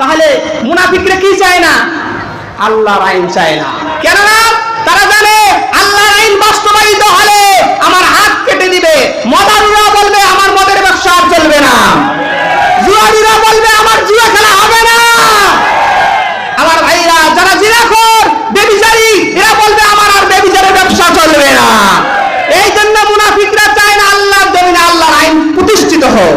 তাহলে মুনাফিকরা কি চায় না? আল্লাহর আইন চায় না। কেননা তারা জানে আল্লাহর আইন বাস্তবায়িত হলে আমার হাত কেটে দিবে। মদারুরা বলবে, আমার মদের ব্যবসা আর চলবে না। জুয়ারিরা বলবে, আমার জুয়া খেলা হবে না। আমার ভাইরা, যারা জিনাখোর, বেবিচারি, এরা বলবে, আমার আর বেবিচারের ব্যবসা চলবে না। এই জন্য মুনাফিকরা চায় না আল্লাহর জমিনে আল্লাহর আইন প্রতিষ্ঠিত হোক।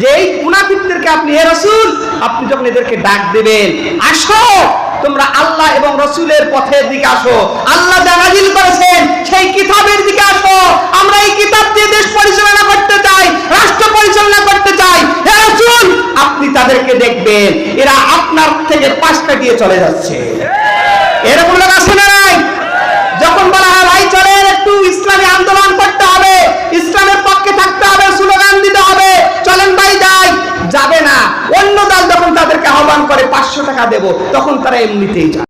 যে এই মুনাফিকদেরকে আপনি, হে রাসূল, আপনি যখন এদেরকে ডাক দিবেন, আসো, তোমরা আল্লাহ এবং রসুলের পথের দিকে আসো। আল্লাহ যা নাজিল করেছেন, সেই কিতাবের দিকে আসো। আমরা এই কিতাব দিয়ে দেশ পরিচালনা করতে চাই, রাষ্ট্র পরিচালনা করতে চাই। হে রাসূল, আপনি তাদেরকে দেখবেন, এরা আপনার থেকে পাশটা দিয়ে চলে যাচ্ছে। টাকা দেব তখন তারা এমনিতেই যায়।